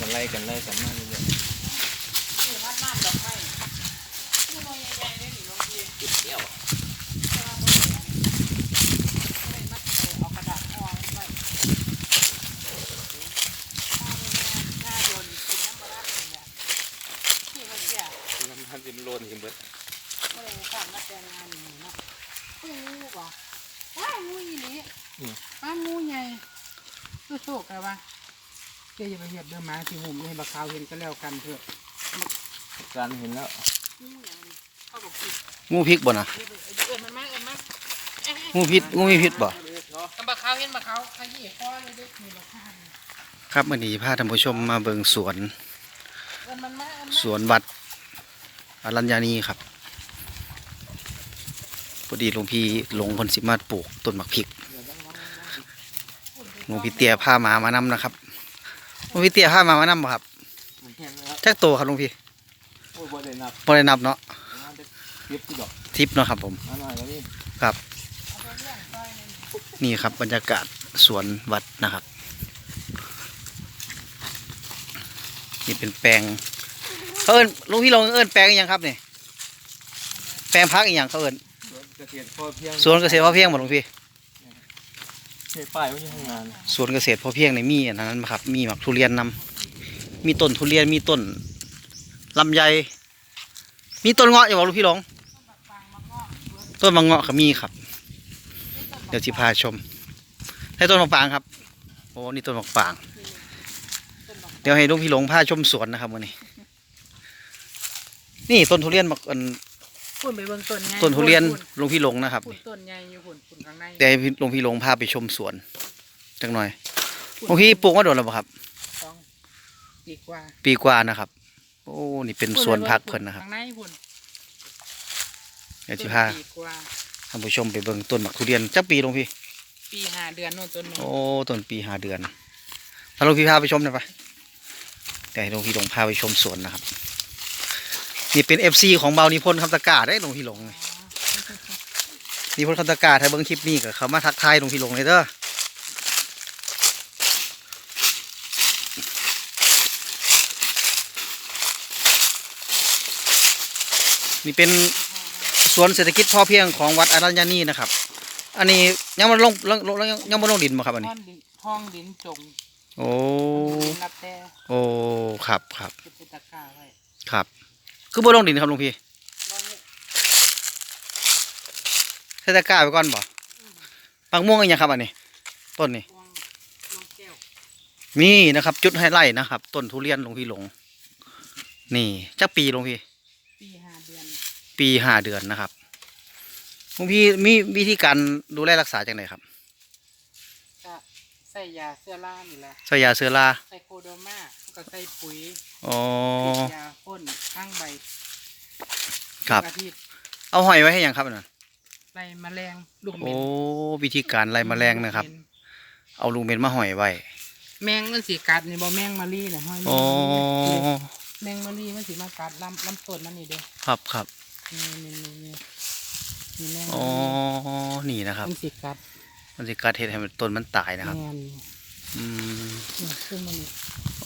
กันไล่กันไล่กันมาเลย นี่พัดน้ำดอกไม้นี่มันใหญ่ๆเลยนี่ลงที ๆติดเที่ยว ไม่มัดเอากระดาษห่อไว้ถ้าโดนกินน้ำปลาร้าเนี่ยที่มันเสีย น้ำพันจิมโลนหิมเบิด ก็เลยสั่งมาแต่งงานนี่เนาะงูบ่ว้ายงูอีนี่ป้างูใหญ่ตู้โชคอะไรวะ เจ๊อย่าไปเหยียบเดินมาที่หุ่มให้บักขาวเห็นก็แล้วกันเถอะการเห็นแล้วงูอย่างนี้เข้ากับพิษงูพิษบ่นะเอ้ยเอ้ยมันมาเอ้ยมาเอ้ยงูพิษงูมีพิษบ่กับบักขาวเห็นบักขาวขยี้คอเลยเด็กมีบักขาวนี่ครับมื่อนี้พาท่านผู้ชมมาเบิ่งสวนเอิ้นมันมาเอิ้นสมาวนวัดอรัญญานีครับพอดีหลวงพี่หลงคนสิมาปลูกต้นหมักพริกหลวงพี่เตี้ยพาหมามานำนะครับห ลวงพี่เตี้ยพาหมามานำบ่ครับมันแห้งแล้วแท็กโตครับหลวงพี่โอ้ยบ่ได้นับบ่ได้นับเนาะน้ำจะเก็บที่ดอกทิปเนาะครับผมน้ำหน่อยแล้วนี่ครับเอาไปเลี้ยงซอยหนึ่งนี่ครับบรรยากาศสวนวัดนะครับ นี่เป็นแปลงเขาเอิ้นหลุงพี่ลงเอิ้นแปลงอหยังครับนี่แปลงพักอหยังเขาเอิ้นสวนเกษตรพอเพียงสวนเกษตรพอเพียงบ่หลวงพี่ เฮ้ยป้ายไม่ใช่ทำงานสวนเกษตรพอเพียงในมีอันนั้นครับ มีหมักทุเรียนนำมีต้นทุเรียนมีต้นลำไย มีต้นเงาะอยู่บ่หลวงพี่หลงต้นมะเงาะก็มีครับ เดี๋ยวจิพาชม ให้ต้นมะปางครับโอ้นี่ต้นมะปาง เดี๋ยวให้ลุงพี่หลงพาชมสวนนะครับวันนี้ นี่ต้นทุเรียนบักอัน พุ่นไปเบิ่งต้นใหญ่ต้นทุเรียนพุ่หลุงพี่หลงนะครับ พุ่นต้นใหญ่อยู่พุ่นพุ่นข้างในแต่ให้หลุงพี่หลงพาไปชมสวนจังหน่อยหลวงพี่ปลูกมาโดนแล้วบ่ครับ สองปีกว่าปีกว่านะครับ โอ้นี่เป็นสวนพักเพิ่นนะครับข้างในพุ่นเดี๋ยวจิพาปีกว่าท่านผู้ชมไปเบิ่งต้นหมักทุเรียนจักปีหลวงพี่ ปีห้าเดือนโน่นต้นนี้โอ้ต้นปีห้าเดือนถ้าหลวงพี่พาไปชมได้ปะเดี๋ยวให้หลวงพี่หลงพาไปชมสวนนะครับ นี่เป็นเอฟซีของเบานิพนธ์คำตะกร้าได้หลวงพี่หลงนี่นิพนธ์คำตะกร้าถ้าเบิ่งคลิปนี้ก็เขามาทักทายหลวงพี่หลงเลยเด้อนี่เป็นสวนเศรษฐกิจพอเพียงของวัดอรัญญานีนะครับ อันนี้ยังมันลงลงลงยังยังบ่ลงดินบ่ครับอันนี้ห้องดินห้องดินจมโอ้ดินรับแต่โอ้ครับครับเก็บตะกร้าไว้ครับ คือบ่ลงดินครับหลวงพี่ลองนี่ใส่ตะกร้าไปก่อนบ่ปักม่วงอีกอย่างครับอันนี้ ต้นนี้วางลองแก้วนี่นะครับ จุดไฮไลท์นะครับ ต้นทุเรียนหลวงพี่หลง นี่จักปีหลวงพี่ ปีห้าเดือน ปีห้าเดือนนะครับหลวงพี่มีวิธีการดูแลรักษาจังไดครับก็ใส่ยาเสื้อล่านี่แหละใส่ยาเสือราใส่โคโดมาแล้ว ก็ใส่ปุ๋ยอ๋อฉีดยาพ่นข้างใบครับอาทิตย์เอาหอยไว้ให้หยังครับอันนั้นไล่แมลงลูกเหม็โอ้นวิธีการไล่แมลงนะครับ เอาลูกเม็ดมาหอยไว้แมงมันสีกัดนี่บ่แมงมารีเนี่ยห้อยอ๋อแมงมารีมันสีมากัดลำลำต้นมันนี่เด้อครับครับนี่นี่นี่นี่นี่แมงอ๋อนี่นะครับ มันสีกัดมันจะกัดเห็ดให้มันต้นมันตายนะครับ แมง อืมนี่ขึ้นมันนี่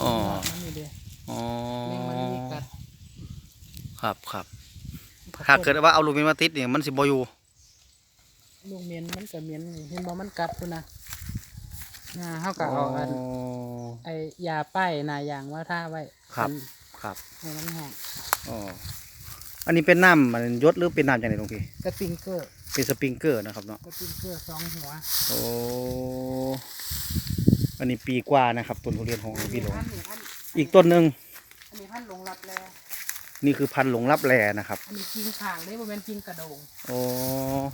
อ๋อมันนี่เด้ออ๋อแมงมารีกัดครับครับถ้าเกิดว่าเอาลูกเม็ดมาติดเนี่ยมันสิบอยู่ลูกเหม็นมันก็เหม็นนี่เห็นบ่มันกัดพุ่นนะอ่าเฮาก็เอาอันไอ้ยาป้ายหนายางว่าท่าไว้ครับมันครับให้มันแห้งอ๋ออันนี้เป็นน้ำมันยศหรือเป็นน้ำอย่างไรหลวงพี่สปริงเกอร์เป็นสปริงเกอร์นะครับเนาะสปริงเกอร์สองหัวโอ้ อันนี้ปีกว่านะครับต้นทุเรียนของหลวงพี่หลงอันนี้พันอีกต้นหนึ่งอันนี้พันหลงรับแลนี่คือพันธุ์หลงรับแลนะครับอันนี้กิ่งข่างเลยบ่แม่นกิ่งกระโดงโอ้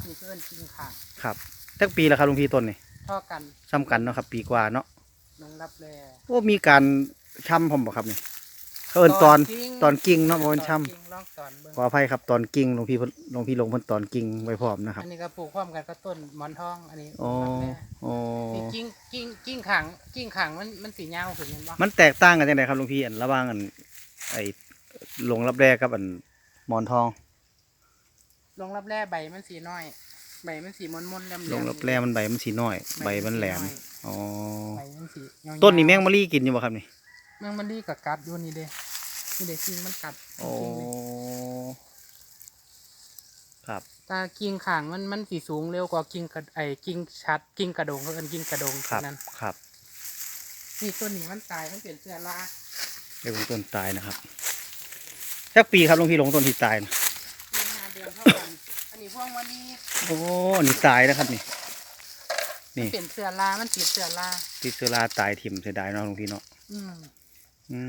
นี่เอิ้นกิ่งข่างครับจักปีแล้วครับหลวงพี่ต้นนี่เท่อกันซ้ำกันเนาะครับ ปีกว่าเนาะหลงรับแลโอ้มีการช่ำผมบ่ครับนี่ เขาเอินตอนตอนกิ่งเนาะบ่เป็นช่ตอกิ่งลองตอนเบิ่งำขออภัยครับตอนกิ่งหลวงพี่เพิ่นหลวงพี่หลงเพิ่นตอนกิ่งไว้พร้อมนะครับ อันนี้ก็ปลูกพร้อมกันก็ต้นหมอนทองอันนี้โอ้รับแลโอ้นี่กิ่งกิ่งกิ่งข่างกิ่งข่างมันมันสียาวขึ้นเห็นบ่มันแตกต่างกันจังไดครับหลวงพี่อันระหว่างอันไอ้หลงรับแรกกับอันหมอนทอง ลงรับแลใบมันสีน้อย ใบมันสีมนๆแหลมๆหลงรับแรมันใบมันสีน้อย ใบมันแหลม อ๋อ ใบมันสียาวๆต้นนี้แมงมะลีกินอยู่บ่ครับนี่ แมงมันดีกับกัดอยู่นี่เด้นี่เด้กิ่งมันกัดโอ้จริงๆเลยครับตากิ่งข่างมันมันสีสูงเร็วกว่ากิ่งกระไอ้กิ่งชัดกิ่งกระโดงเขาเอิ้นกิ่งกระโดงครับนั้นครับนี่ต้นนี้มันตายมันเปลี่ยนเสื้อลาเรียกว่าต้นตายนะครับสักปีครับหลวงพี่หลงต้นที่ตายนะปีห้าเดือนเท่ากันอันนี้พวกวันนี้โอ้นี่ตายนะครับนี่ นี่เปลี่ยนเสื้อลามันติดเสื้อลาติดเชื้อราตายถิ่มเสียดายเนาะหลวงพี่เนาะอืม อื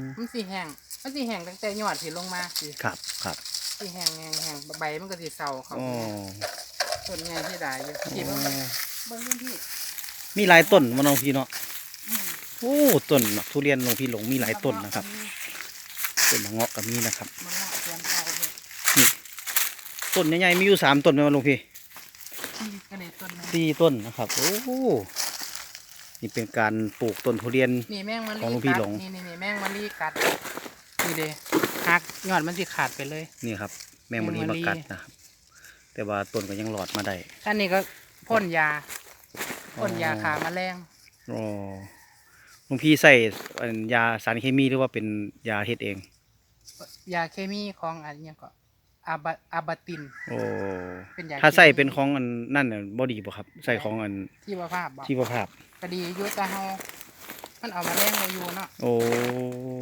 มมันสีแห้งมันสีแห้งตั้งแต่ยอดสีลงมาสิครับครับสีแห้งแห้งแห้งใบมันก็สีเศร้าเขาโอ้ต้นไงที่ได้อยู่ที่เบิ่งเบิ่งพื้นที่มีหลายต้นมาหลวงพี่เนาะอืมโอ้ต้นหมักทุเรียนหลวงพี่หลงมีหลายต้นนะครับต้นมะเงาะก็มีนะครับมันเหมาะสวนเก่าเลยต้นใหญ่ๆมีอยู่สามต้นไหมวะหลวงพี่ที่กระเด็ต้นนึงสี่ต้นนะครับ โอ้ นี่เป็นการปลูกต้นทุเรียน นี่แมงมันของหลวลีงพี่กัดหลงนี่นี่นี่แมงมันลีกัดนี่เด้หักยอดมันสิขาดไปเลย นี่ครับ แมงมะลีแมงมะมาลีกัดนะครับ แต่ว่าต้นก็ยังหลอดมาได้ท่านนี้ก็พ่นยาพ่นยาขาแมลงอ๋อหลวงพี่ใส่อันยาสารเคมีหรือว่าเป็นยาเฮ็ดเอง ยาเคมีของอันเนี้ยก็อาบะอาบาติน โอ้ เป็นยาถ้าใส่เคมีเป็นของอันนั่นน่ะบ่ดีบ่ครับ ใส่ของอันที่ว่าภาพบอกชีวภาพ ก็ดีอยุตาเฮามันเอามาแรงมาอยู่เนาะโอ้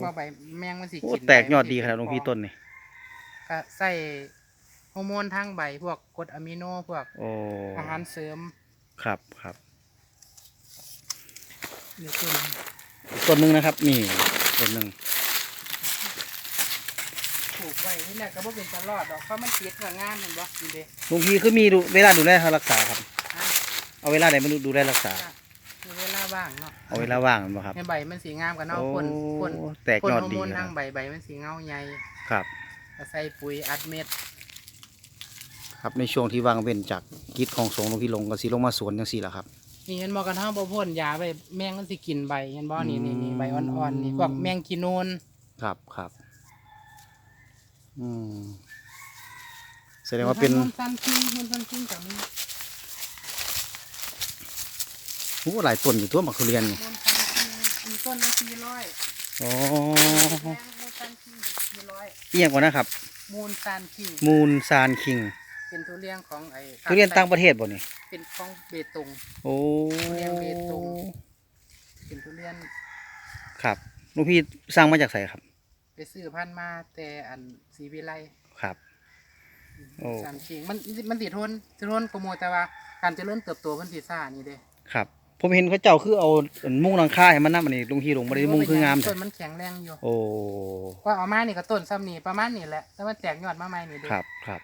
ว่าไปแมงมันสิโอ้กินแตกยอดใบดีมัขนาดหลวงพี่ต้นนี่ก็ใส่ฮอร์โมนทางใบพวกกรดอะมิโนพวกโอ้อาหารเสริมครับครับ เดี๋ยวต้นต้นหนึงนะครับ นี่ต้นหนึงปลูกไว้ที่แรกก็บ่เป็นตลอดดอกเพราะมันติดกับงานเห็นบ่นี่เด้ หลวงพี่คือมีดูเวลาดูแลรักษาครับอะเอาเวลาไหนมาดูดูแลรักษามีเวลาว่างเนาะเอาเวลาว่างบ่ครับ ให้ใบมันสีงามกันเนาะโอ้พ่นพ่นแตกพ่นยอดฮอร์ดีโมนนะคทารังบใบใบมันสีเงาใหญ่ครับ ก็ใส่ปุ๋ยอัดเม็ดครับในช่วงที่ว่างเว้นจากกิจของสงฆ์หลวงพี่หลงก็สิลงมาสวนจังซี่ล่ะครับ นี่เห็นบ่กันเฮาบ่พ่นยาไปแมงมันสิกินใบเห็นบ่นี่นี่นี่ใบอ่อนๆนี่พวกแมงกินนูนครับครับอืมแสดงว่าเป็นมูลสันคิงมูลสันคิงกับมี โอ้หลายต้นอยู่ตัวมักทุเรียนนี่มูลสันคิงมีต้นละสี่ร้อยอ๋อแมงมูลสันคิงสี่ร้อยเอียงกว่านะครับ มูลสันคิงมูลซานคิง เป็นทุเรียนของไอ้ทุเรียนต่างประเทศบ่นี่เป็นของเบตงโอ้ทุเรียนเบตงเป็นทุเรียนครับหลวงพี่สร้างมาจากไสครับ ไปซื้อพันธุ์มาแต่อันศรีวิไลครับโอ้สันคิงมันมันติทนติทนกว่าหมูแต่ว่าการเจริญเติบโตมันสิซ่านี่เด้ครับ ผมเห็นเขาเจ้าคือเอาอันมุ้งหลังคาให้มันนำอันนี้หลวงพี่หลงบ่ได้มุ้งคืองามต้แท้นมันแข็งแรงอยู่โอ้ว่าเอามานี่ก็ต้นซ้ำนี่ประมาณนี่แหละแต่ว่าแตกยอดมาใหม่นี่เด้ครับครับ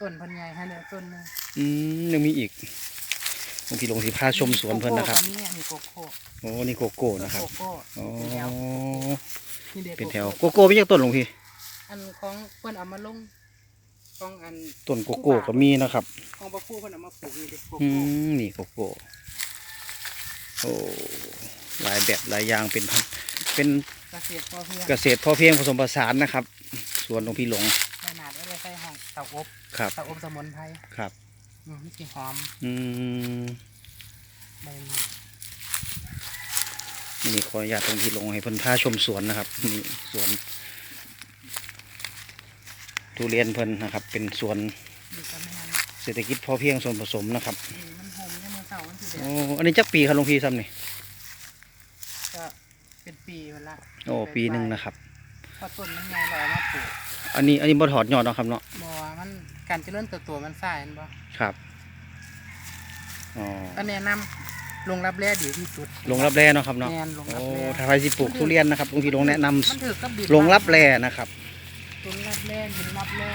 ต้นเพันใหญ่ให้เนี่ยต้นหนึงอืมยังมีอีกหลวงพี่หลงสิพาชมสวนเพิ่นนะครับโกโก้ก็มีอันนี้โกโก้โอ้นี่โกโก้นะครับโกโก้โอ้เป็นแถวนี่เด็กเป็นแถวโกโก้ไม่ใช่ต้นหลวงพี่อันของเพิ่นเอามาลง ของอันต้นโกโก้ก็มีนะครับ ของปะฟูเพิ่นเอามาปลูกนี่เด็กโกอืโก้มนี่โกโก้โอ้หลายแบบหลายอย่างเป็นพันเป็นเกษตรพอเพียงเกษตรพอเพียงผสมผสานนะครับ สวนหลวงพี่หลงขนาดไว้ได้ใส่ห้องเตาอบครับเตาอบสมุนไพรครับ อืมนี่สิหอมอืมใบมันนี่ขออนุญาตหลวงพี่หลงให้เพิ่นพาชมสวนนะครับนี่สวน ทุเรียนเพิ่นนะครับ เป็นสวนดีก็ไม่นานเศรษฐกิจพอเพียงส่วนผสมนะครับนี่มันหอมยังมือเสามันสิเด็โอ้อันนี้จักปีครับหลวงพี่ซ้ำนี่ก็เป็นปีมันละโอ้ปีหนึ่งนะครับพอต้นมันใหญ่ลอยมาปลูกอันนี้อันนี้บ่ถอดยอดเนาะครับเนาะบ่ว่ามันการเจริญเติบโตมันซ่าเห็นบ่ครับอ๋อก็แนะนำลงรับแร่ดีที่สุดลงรับแร่เนาะครับเนาะแม่นลงรับโอ้แร่ถ้าใครสิปลูกทุเรียนนะครับหลวงพี่หลงแนะนำมันถือกับดินลงรับแร่นะครับ ลงรับแร่ดินรับแร่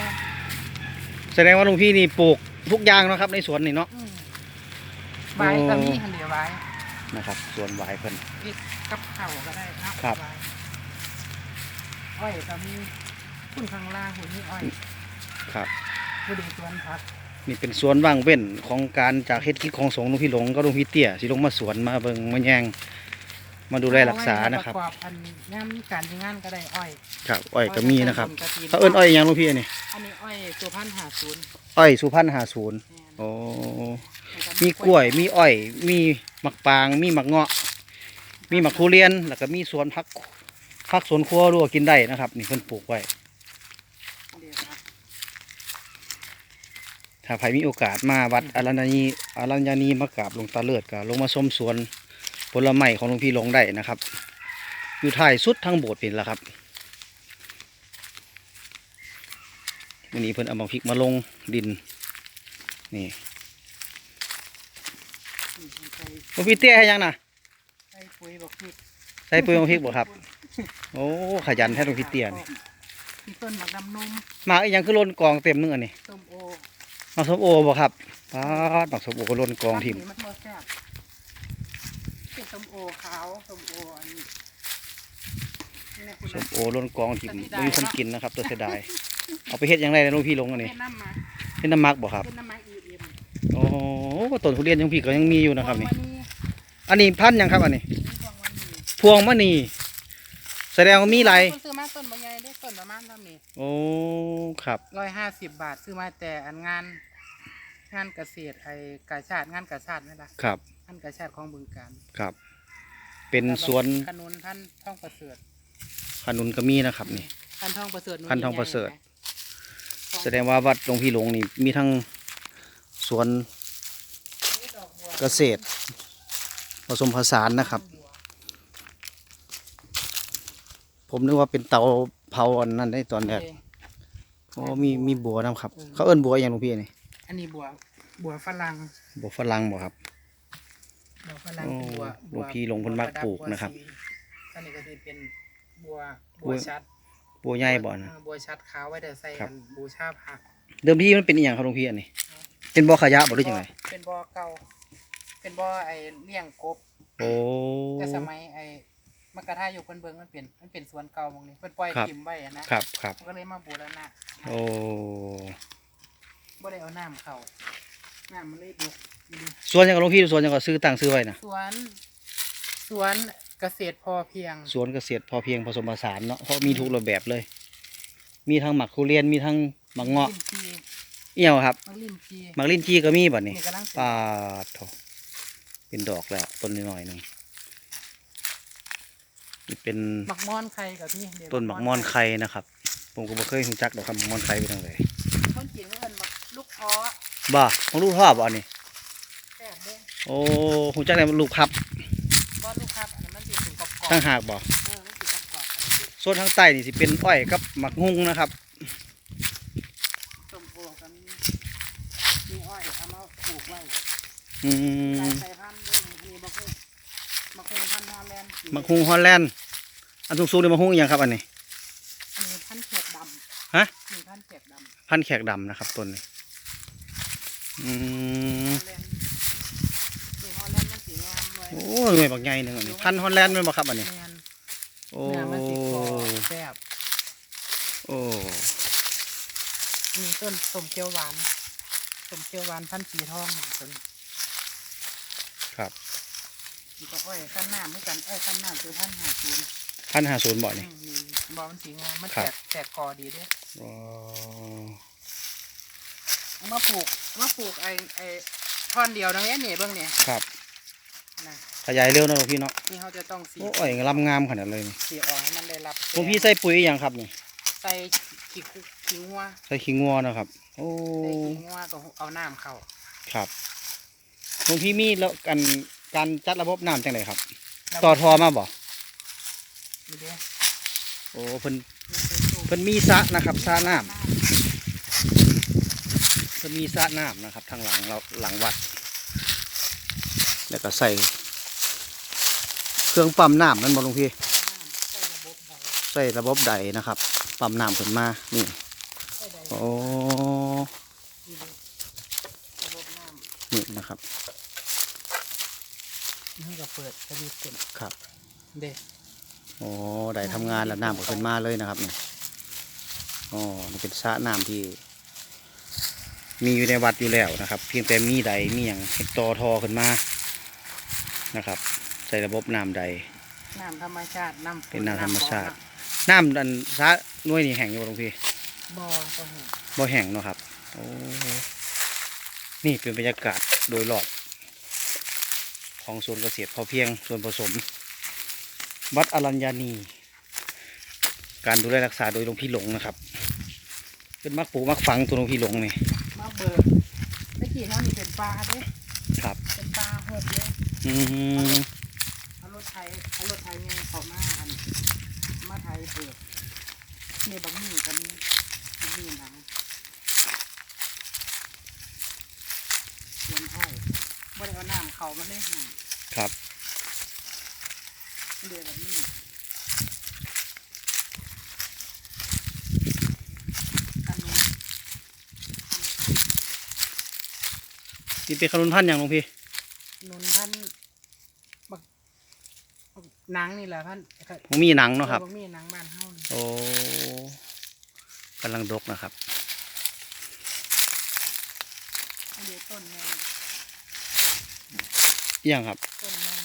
แสดงว่าหลวงพี่นี่ปลูกทุกอย่างเนาะครับในสวนนี่เนาะอืมใบก็มีหันเดียวใบนะครับสวนหวายเพิ่น พริกกับข้าวก็ได้ครับครับ ใอ้อยก็มีพุ่นข้างล่างหุ่นนี่อ้อยครับ ผู้ดีสวนผักนี่เป็นสวนว่างเว้นของการจากเฮ็ดกิจของสงฆ์หลวงพี่หลงก็หลวงพี่เตี้ยสิลงมาสวนมาเบิ่งมาแยง มาดูแลรักษานะครับเอไว้ปะกอบอันงานการที่งานก็ได้อ้อย ครับอ้อยก็มีนะครับอ้อยกฐิเขาเอิ้นอ้อยหยังหลวงพี่อันนี้อันนี้อ้อยตัวพันหาศูนย์อ้อยสุพรรณ50โอ้มีกล้วยมีอ้อย มีมักปาง มีมักเงาะ มีหมักทุเรียนแล้วก็มีสวนพักพักสวนครัวรั้วกินได้นะครับ นี่เพิ่นปลูกไว้เดี๋ยวครับถ้าใครมีโอกาสมาวัดอารัญญานีอารัญญานีมากราบหลวงตาเลิศก็ลงมาชมสวน ผลไม้ของหลวงพี่หลงได้นะครับ อยู่ท้ายสุดทั้งโบสถ์เป็นละครับวันนี้เพิ่นเอามาพริกมาลงดินนี่นี่ใส่หลวงพี่เตี้ยให้ยังนะใส่ปุ๋ยบอกพี่ใส่ปุ๋ยมาพริกบ่ครับ โอ้ขยันแท้หลวงพี่เตี้ยนี่มีต้นหมักดำนมหมากอีหยังคือล้นกองเต็มนึงอันนี้ส้มโอหมากส้มโอบ่ครับป้าดหมากส้มโอก็ล้นกองทิม มันบ่แซ่บเป็น ส้มโอขาวส้มโออันนี้นี่นะคุณส้นะมโอล้นกองทิมไม่มีคนกินนะครับ ตัวเสียดาย เอาไปเฮ็ดหยังไงนะหลวงพี่หลงอันนี้เป็นน้ำมาเป็นน้ำมักบ่ครับ เป็นน้ำมาอีเอ็มโอ้ต้นทุเรียนยังพี่ก็ยังมีอยู่นะครับนี่วันนี้อันนี้พันธุ์หยังครับอันนี้มีพวงวันนี้พวงมณีแสดงว่ามีหลายคนซื้อมาต้นบางใหญ่ได้ต้นประมาณเท่านี้โอ้ครับ ร้อยห้าสิบบาทซื้อมาแต่อันงาน งานเกษตรไอ้กาชาติงานกาชาตินี่ล่ะ ครับ งานกาชาติของบึงการครับ เป็นสวนขนุนพันธุ์ท่องประเสริฐขนุนก็มีนะครับนี่ พันธุ์ท่องประเสริฐพันธุ์ทองประเสริฐใหญ่ๆแสดงว่าวัดหลวงพี่หลงนี่มีทั้งสวนนี่ดอกบัวเกษตร ผสมผสานนะครับ ผมนึกว่าเป็นเตาเผาอันนั้นได้ตอนแรกโอ้มีมีบัวนะครับ เขาเอิ้นบัวอย่างหลวงพี่นี่อันนี้บัวบัวฝรั่งบัวฝรั่งบ่ครับ บัวฝรั่งโอ้เป็นบัวหลวงพี่หลวงเพิ่นมักปลูกนะครับบัวสีอันนี้ก็คือเป็นบัวบับัววชัดบัวใหญ่บ่นะเออบัวชัดขาวไว้แต่ใส่ครับอันบูชาผักเดิมทีมันเป็นอีหยังครับหลวงพี่อันนี้ เป็นบ่อขยะบ่หรือยังไงเป็นบ่อเก่า เป็นบ่อไอ้เลี้ยงกบ โอ้ แต่สมัยไอ้มักกะทาอยู่เพิ่นเบิ่งมันเป็นมันเป็นสวนเก่าหมองนี้เพิ่นปล่อยครับ ทิ่มไว้อะนะครับครับ มันก็เลยมาบูรณะโอ้ บ่ได้เอาน้ำเข้า น้ำมันเลยดุอยู่ดิสวนหยังกับหลวงพี่สวนหยังก็ซื้อตั้งซื้อไว้นะสวนสวนเกษตรพอเพียง สวนเกษตรพอเพียงผสมผสานเนาะเพราะมีทุกรูปแบบเลย มีทั้งหมักทุเรียนมีทั้งหมักเงาะลิ้นจีเอี่ยวครับมันลิ้นจีหมักลิ้นจีก็มีบัดนี้นี่กำลังเป็นปาดโถเป็นดอกแล้วต้นนิดหน่อยหนึ่งนี่เป็นหมักม่อนไข่กับพี่เดี๋ยวต้นหมักม่อนไข่นะครับ ผมก็บ่เคยรู้จักดอกครับหมักม่อนไข่เป็นจังไดคนจีนเขาเอิ้นหมักลูกท้อ บ้าของลูกพ่อบ่อันนี้แซ่บเด้โอ้รู้จักแต่ลูกพับบ่ลูกครับอันนี้มันสิเป็นกรอบๆตั้งหากบ่เออมันสิกรอบๆอันนี้คือส่วนทางใต้นี่สิเป็นอ้อยกับหมักฮุ้งนะครับส้มโอกับมีมีอ้อยเอามาปลูกไว้อืมหลายสายพันธุ์ด้วยนี่อันนี้บักฮุ้งบักฮุ้งพันธุ์ฮอลแลนด์หมักฮุ้งฮอลแลนด์อันสูงๆนี่หมักฮุ้งอีหยังครับอันนี้อันนี้พันธุ์แขกดำฮะนี่พันธุ์แขกดำพันธุ์แขกดำนะครับต้นนี้ อืมฮอลแลนด์นี่ฮอลแลนด์มันสีงามเลยโอ้หน่วยบักใหญ่หนึ่งอันนี้พันธุ์ฮอลแลนด์แม่นบ่ครับอันนี้ แมนโอ้ เนื้อมันสีกรอบแซ่บโอ้อันนี้ต้นส้มเขียวหวานส้มเขียวหวานพันธุ์สีทองต้นครับนี่ก็อ้อยขั้นน้ำเหมือนกันอ้อยขั้นน้ำคือพันธุ์หาศูนย์พันหาศูนย์บ่ออืนี่มนี่บอมันสีงามมันครัแตบ กแตกกอดีเด้วย อ๋อ เอามาปลูกเอามาปลูกไอ้ไอ้ท่อนเดียวตรงนี้นี่เบื้องเนี่ยครับ นะขยายเร็วนะหลวงพี่เนาะนี่เขาจะต้องสีโอ้อ้อยลำงามขนาดเลยนี่สีออกให้มันได้รับหลวงพี่ใส่ปุ๋ยอหย่างครับนี่ใส่ขี้คุขี้งัวใส่ขี้งัวนะครับ โอ้ใส่ขี้งัวก็เอาน้ำเข้าครับหลวงพี่มีแล้วกันการจัดระบบน้ำจังไดครับแล้วต่อทอมาบ่นี่เด้อโอ้เพิ่นนี่เป็นสูตรเพิ่นมีสระนะครับสระน้ำ เพิ่นมีสระน้ำนะครับ ทางหลังเราหลังวัด แล้วก็ใส่เครื่องปั๊มน้ำนั่นบ่หลวงพี่ใส่ระบบใดใส่ระบบใดนะครับ ปั๊มน้ำขึ้นมา นี่ใส่ใดโอ้นี่เด้อระบบน้นี่นะครับำนี่ก็เปิดสวิตช์ขึ้นครับ เด้อโอ้ได้ทำงานแล้วน้ำก็ขึ้นมาเลยนะครับนี่อ๋อนี่เป็นสระน้ำที่ มีอยู่ในวัดอยู่แล้วนะครับ เพียงแต่มีใดมีอย่างเห็ดตอทอขึ้นมานะครับ ใส่ระบบน้ำใดน้ำธรรมชาติน้ำฝเป็นน้ำธรรมชาติ น้น้ำอันสระหน่วยนี่แห้งอยู่บ่หลวงพี่ำบ่อก็เห็นบ่แห้งเนาะครับโอ้นี่เป็นบรรยากาศโดยรอบของสวนเกษตรพอเพียงส่วนผสม วัดอรัญญานี การดูแลรักษาโดยหลวงพี่หลงนะครับ เป็นมักปลูกมักฝังตัวหลวงพี่หลงนี่มา เบิกตะกี้เนาะนี่เป็นปลาเด้ครับ เป็นปลาหกเลยอืมเอารถไถเอารถไถเนี่ยเขามาอันมาไถเบิกนี่บางมีกันบางมีหนังสวนอ้อยบ่ได้เอาน้ำเขามาเลยห่าครับเดือนแบบนี้อันนี้ นี่เป็นขนุนพันธุ์อย่างหลวงพี่หนุนพันบักบักหนังนี่แหละพันผมมีหนังเนาะครับออบักมีหนังบ้านเฮานี่โอ้กำลังดกนะครับ อันเดียวต้นแมงเอี่ยงครับ ต้นแมง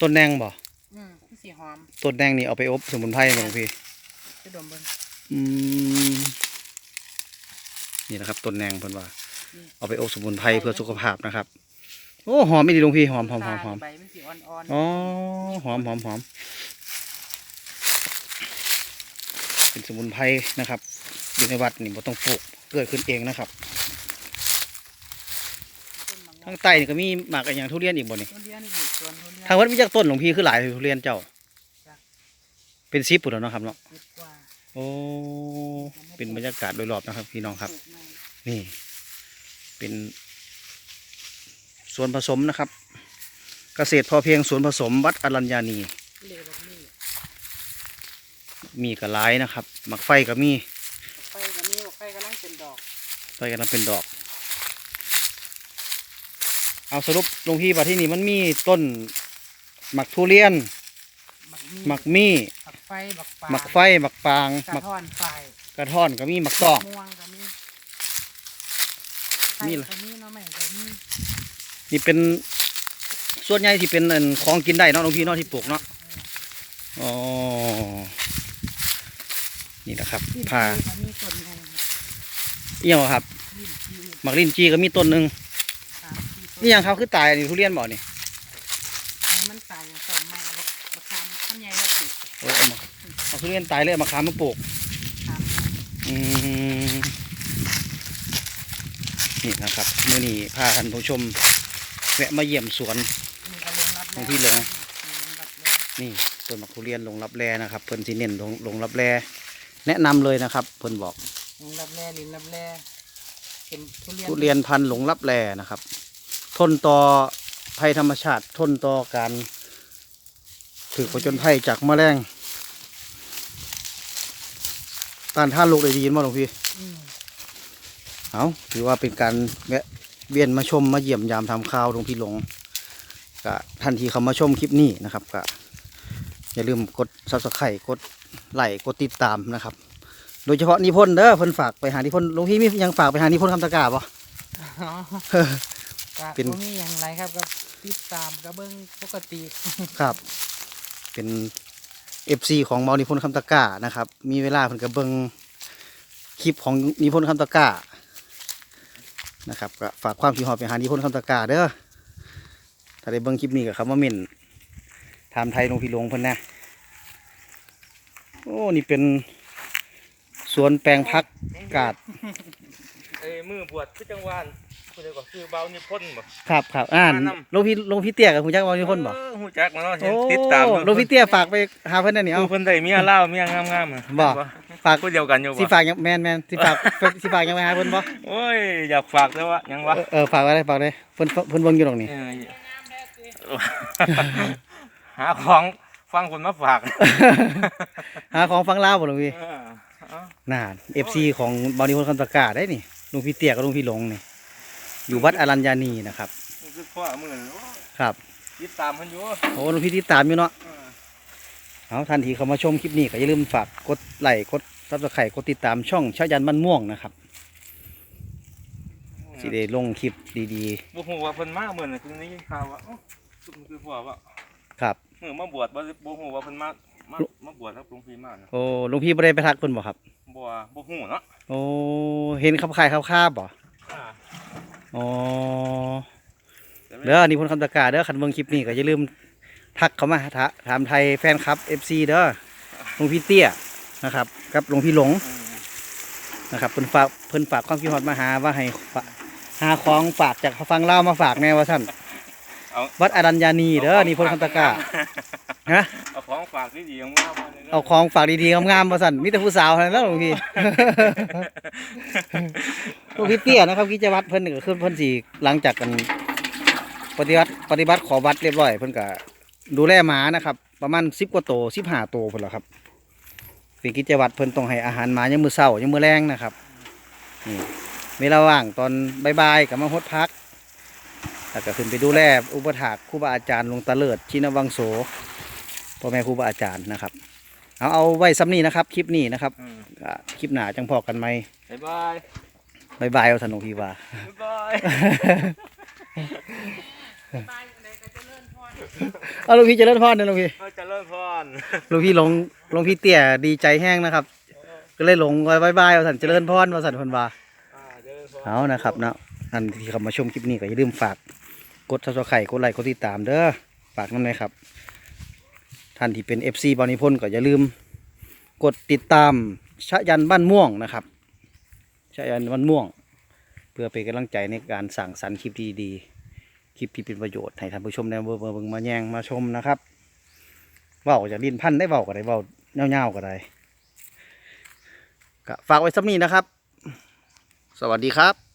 ต้นแดงบ่อืมสีหอมต้นแดงนี่เอาไปอบสมุนไพรบ่หลวงพี่ จะดมเบิ่งอืม นี่นะครับต้นแดงเพิ่นว่า เอาไปอบสมุนไพรเพื่อสุขภาพนะครับ โอ้หอมไม่ดีหลวงพี่หอมหอมหอมหอมใบมันสีอ่อนอ๋อหอมหอมหอมเป็นสมุนไพรนะครับ อยู่ในวัดนี่บ่ต้องปลูกเกิดขึ้นเองนะครับๆต้นมะม่วทางงใต้นี่ก็มีหมากอะไรอย่างทุเรียนอีกบ่นี่ทุเรียนอยู่สวนทุเรียนทางวัดมีจักต้นหลวงพี่คือหลายทุเรียนเจ้าจ้ะเป็นซิปปุ่นแล้วเนาะครับเนาะคิดว่าโอ้เป็นบรรยากาศโดยรอบนะครับ พี่น้องครับปลูกในนี่ เป็นส่วนผสมนะครับ เกษตรพอเพียงสวนผสมวัดอรัญญานีเลบักมีมีกระไลายนะครับหมักไฟก็มีไฟกับมีบักไฟกำลังเป็นดอกไฟกำลังเป็นดอก เอาสรุปหลวงพี่ว่าที่นี่มันมีต้นหมักทุเรียนบักมีหมักมี่บักไฟบักปลาหมักไฟหมักปางกระหมักท่อนไฟกระท่อนก็มีหมักตอกม่วงก็มี นี่นี่เหรอก็มีเนาะแม่ก็มีนี่เป็นส่วนใหญ่ที่เป็นอันของกินได้เนาะหลวงพี่เนาะที่ปลูกเนาะอ๋อนี่นะครับลิ้นผ้าจี่ก็มีต้นหนึ่งเอี่ยงบ่ครับลิ้นจี่หมักลิ้นจีก็มีต้นหนึ่งสามสี่ต้นนี่ยังเขาคือตายนี่ทุเรียนบ่นี่ให้มันตายอย่างสองไม้เอาบักบักคามขั้นใหญ่แล้วปลูกโอ้เอามาเอาทุเรียนตายเลยเอามาขามมาปลูกสามไม้อืม นี่นะครับเมื่อนี้พาท่านผู้ชม แวะมาเยี่ยมสวนมีกระลงรับของพี่หลงมีลงรับแล้วนี่ต้นมะทุเรียนลงรับแรนะครับเพิ่นสิเน้นลงลงรับแรแนะนำเลยนะครับ เพิ่นบอกลงรับแร่ลินรับแร่เป็นทุเรียนทุเรียนพันธุ์หลงรับแรนะครับ ทนต่อภัยธรรมชาติทนต่อการถือผจญภัยจากแมลงต้านทานโรคได้ดีมั้งหลวงพี่อืม เอาถือว่าเป็นการแวะเวียนมาชมมาเยี่ยมยามทำข่าวหลวงพี่หลงก็ทันทีเขามาชมคลิปนี้นะครับก็อย่าลืมกดซับสไครต์กดไลค์กดติดตามนะครับ โดยเฉพาะนิพนธ์เด้อเพิ่นฝากไปหานิพนธ์หลวงพี่มียังฝากไปหานิพนธ์คำตะกร้าป่ะอ๋อก็เป็นบ่มีอย่างไรครับก็ติดตามก็เบิ้งปกติครับ เป็นเอฟซีของเมานิพนธ์คำตะกร้านะครับ มีเวลาเพิ่นก็เบิ่งคลิปของนิพนธ์คำตะกร้า นะครับก็ฝากความคิดหอบไปหานิพนธ์คำตะกาเด้อถ้าได้เบิ้งคลิปนี้ก็คำว่าเม่นทำไทยลงพี่ลงเพิ่นนะโอ้ นี่เป็นสวนแปลงพักกาดเอ้ยมือบวชคือจังหวาน ผู้ใดก็คือเบานิพนธ์บ่ ครับครับอ่านมานำหลวงพี่หลวงพี่เตี้ยกับคุณจักรวานิพนธ์บ่เออฮู้จักมาเนาะเห็โอ้นติดตามหลวงพี่เตี้ยฝากไปหาเพิ่นนั่นนี่เอาเอาเพิ่นได้เมียลาวเมียงามๆอะบ่ ฝากผู้เดียวกันอยู่สิบ่ฝากยังแมนแมนสิฝากสิฝากยังไปหาเพิ่นบ่โอ้ยอยากฝากแต่ว่ายังวะเออเออฝากไว้เลยฝากเลยเพิ่นเพิ่นเบิ่งอยู่ตรงนี้ เออหาของฟังคนมาฝากหาของฟังลาวบ่หลวงพี่เออเอา น่า FC ของบาริพนคำตะกร้าได้นี่หลุงพี่เตี้ยกับหลุงพี่หลงนี่ อยู่วัดอรัญญานีนะครับนี่คือพ่อมือโอ้ครับติดตามเพิ่นอยู่โอ้หลุงพี่ติดตามอยู่เนาะเออเอาทันทีเขามาชมคลิปนี้ก็อย่าลืมฝากกดไลค์กดซับสไครต์กดติดตามช่องชายันบ้านม่วงนะครับสิได้ลงคลิปดีบ่ฮู้ว่าเพิ่นมาเหมือนน่ะคือได้ยินข่าวว่าเอ้าคือคือพ่อว่าๆครับเมื่อมาบวชบ่บ่ฮู้ว่าเพิ่นมามามาบวชครับหลวงพี่มาน่ะโอ้หลุงพี่บ่ได้ไปทักเพิ่นบ่ครับบ่บ่ฮู้เนาะโอ้เห็นขับขายขับคาบบ่ อ่าอ๋อแต่ไม่เด้อนี่พนคำตะกร้าเด้อคันเบิ่งคลิปนี้ก็อย่าลืมทักเขามาถาถามไทยแฟนคลับ FC เด้อหลวงพี่เตี้ยนะครับกับหลวงพี่หลงอืมนะครับเพิ่นฝากเพิ่นฝากความคิดฮอดมาหาว่าให้ฝาหาของฝากจากฟังเล่าวมาฝากแน่ว่าซั่นเอาวัดอรัญญานีเด้อนี่พลคันตะกร้า ฮะเอาของฝากที่ดีของงามมาลยนะเอาของฝากดีๆงามๆมาสั่นมีแต่ผู้สาวเท่านั้นแล้วหลวงพี่หลวงพี่เตี้ยนะครับกิจวัตรเพิ่นนี่ก็คือเพิ่นสิหลังจากกันปฏิบัติปฏิบัติขอวัดเรียบร้อยเพิ่นก็ดูแลหมานะครับ ประมาณ10กว่าโตว15โตวเพิ่นล่ะครับเป็นกิจวัตรเพิ่นต้องให้อาหารหมายามมื้อเช้ายามมื้อแลงนะครับนี่เวลาว่างตอนบ่ายๆก็มาฮดพักแล้วก็ขึ้นไปดูแลอุปถากครูบาอาจารย์หลวงตาเลิศชินวังโส พ่อแม่ครูบาอาจารย์นะครับ เอาเอาไว้ซ้ำนี้นะครับ คลิปนี้นะครับอืมก็คลิปหน้าจังพอกันไหมบ๊ายบาย บายบายเอาสนุกพี่ว่า บ๊ายบายไปไหนก็เจะเลื่อนพรเอาลูกพี่เจะเล่นพอดนะลูกพี่ก็จะเริ่มพรลูกพี่หลงหลงพี่เตี้ยดีใจแห้งนะครับ ก็เลยหลงบายบายเอาสันเจริญพรมาสันคนว่า อ่าเจริญพร เอานะครับเนาะอันที่เขามาชมคลิปนี้ก็อย่าลืมฝากกดซับสไครต์กดไลค์กดติดตามเด้อฝากน้ำเลยครับ ท่านที่เป็น FC บอนิพนธ์ก็อย่าลืมกดติดตามชะยันบ้านม่วงนะครับชะยันบ้านม่วง เพื่อเป็นกำลังใจในการสั่งสรรค์คลิปดีๆ คลิปที่เป็นประโยชน์ให้ท่านผู้ชมได้เบิ่งเบิ่งมาแยงมาชมนะครับเว้าจากลิ้นพันได้เว้าก็ได้เว้าเงาๆก็ได้ก็ฝากไว้สักนี้นะครับ สวัสดีครับ